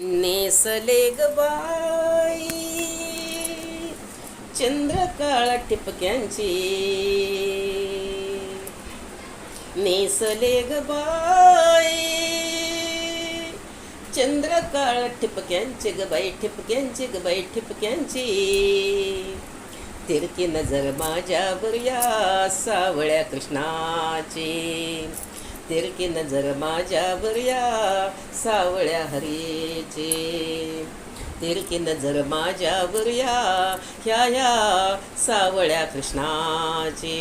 नेसले ग बाई. चंद्रकाळ टिपक्यांची. नेसले ग बाई. चंद्रकाळ ठिपक्यांची ग बाई ठिपक्यांची ग बाई ठिपक्यांची तिरकी नजर माझ्यावर या सावळ्या कृष्णाची. तिरकी नजर माझ्यावर या सावळ्या हरीची. तिरकी नजर माझ्यावर या ह्या ह्या सावळ्या कृष्णाची.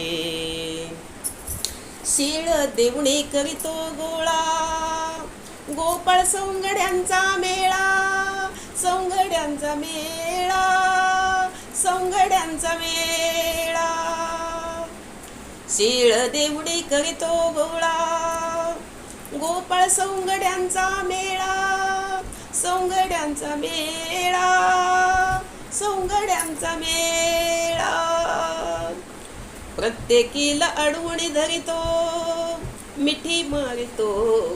शिळ देवणी करीतो गोळा गोपाळ सौंगड्यांचा मेळा सौंगड्यांचा मेळा सौंगड्यांचा मेळा. शिळ देवडी करीतो गोळा गोपाळ सौंगड्यांचा मेळा सौंगड्यांचा मेळा सौंगड्यांचा मेळा. प्रत्येकीला अडवणी धरितो मिठी मारितो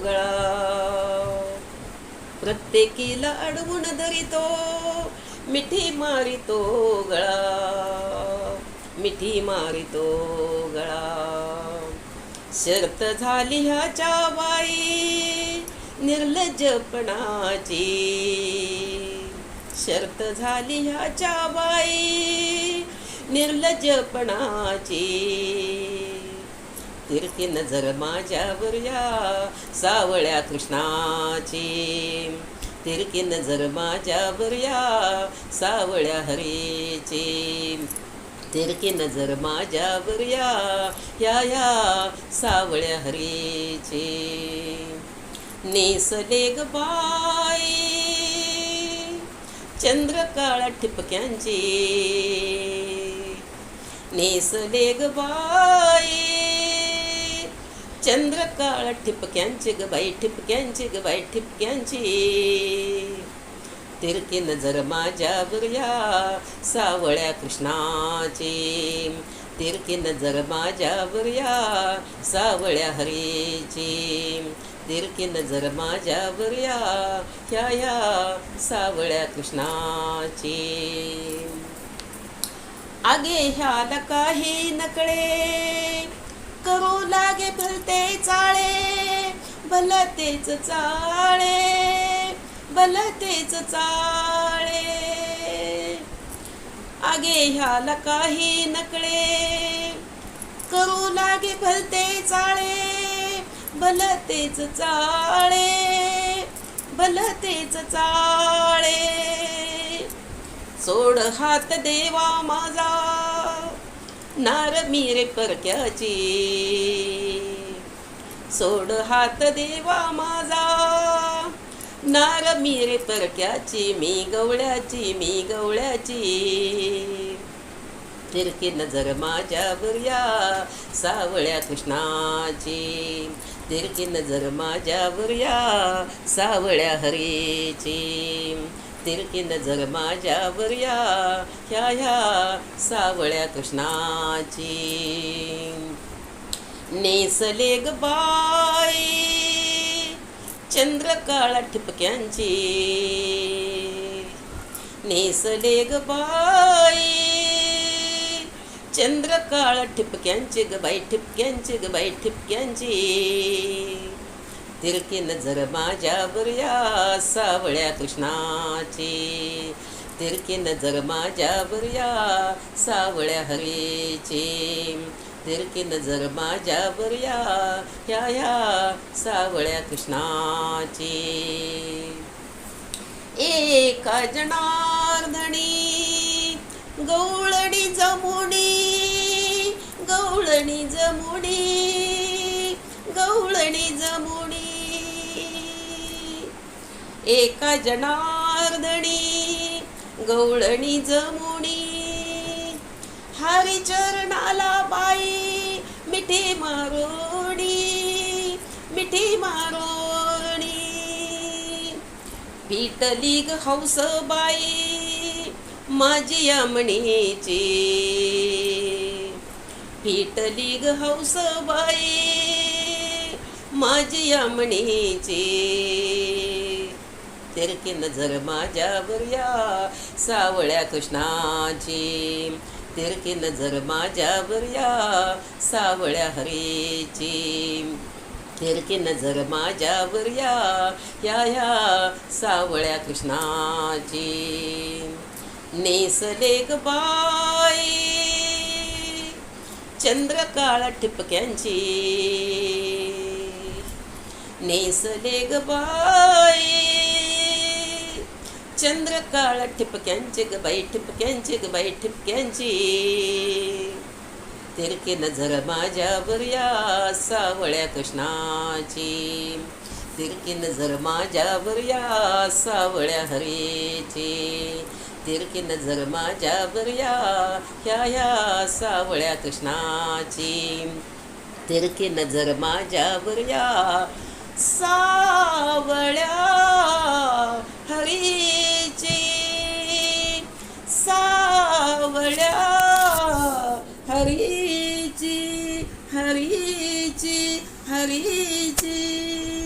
गळा प्रत्येकीला अडवून धरितो मिठी मारितो गळा मिठी मारितो गळा. शर्त झाली ह्याच्या बाई निर्लज्जपणाची शर्त झाली ह्याच्या बाई निर्लज्जपणाची तिरकी नजर माझ्यावर या सावळ्या कृष्णाची. तिरकी नजर माझ्यावर या सावळ्या हरीची. तिरकी नजर माझ्यावर या या या सावळ्या हरीची. नेसले ग बाई चंद्रकाळ ठिपक्यांची. नेसले ग बाई चंद्रकाळ ठिपक्यांची ग बाई ठिपक्यांची ग बाई ठिपक्यांची. तिरकी नजर माझ्यावर या सावळ्या कृष्णाची. तिरकी नजर माझ्यावर या सावळ्या हरीची. तिरकी नजर माझ्यावर या ह्या या सावळ्या कृष्णाची. आगे ह्याला काही नकळे करू लागे भलते चाळे भलतेच चाळे. बलतेच चाळे. आगे ह्याला काही नकळे. करू लागे भलते चाळे. भलतेच चाळे. भलतेच चाळे. सोड हात देवा माझा. नार मिरे परक्याची. सोड हात देवा माझा. नार मिरे परक्याची मी गवळ्याची मी गवळ्याची. तिरकी नजर माझ्यावर या सावळ्या कृष्णाची. तिरकी नजर माझ्यावर या सावळ्या हरीची. तिरकी नजर माझ्यावर या ह्या ह्या सावळ्या कृष्णाची. नेसले ग बा चंद्रकाळा ठिपक्यांची नेसले ग बाई. चंद्रकाळ ठिपक्यांची ग बाई ठिपक्यांची ग बाई ठिपक्यांची. तिरकी नजर माझ्यावर या सावळ्या कृष्णाची. तिरकी नजर माझ्यावर या सावळ्या हरीची. तिरकी नजर माझ्यावर या ह्या ह्या सावळ्या कृष्णाची. एका जनार्दनी गवळणी जमुनी गवळणी जमुनी गवळणी जमुनी. एका जनार्दनी गवळणी जमुनी हरिचरणाला बाई मिठी मारोणी मिठी मारोणी पिटली ग हौस बाई माझी यमणीची पिटली ग हौस बाई माझी यमणीची तिरकी नजर माझ्यावर या सावळ्या कृष्णाची तिरकी नजर माझ्यावर या सावळ्या हरीची. तिरकी नजर माझ्यावर या या या सावळ्या कृष्णाची. नेसले ग बाई चंद्रकाळ ठिपक्यांची. नेसले ग बाई चंद्रकाळ ठिपक्यांची ग बाई ठिपक्यांची ग बाई ठिपक्यांची. तिरकी नजर माझ्यावर या सावळ्या कृष्णाची. तिरकी नजर माझ्यावर या सावळ्या हरेची. तिरकी नजर माझ्यावर या ह्या या सावळ्या कृष्णाची. तिरकी नजर माझ्यावर या सावळ्या हरीची. हरीची हरीची हरीची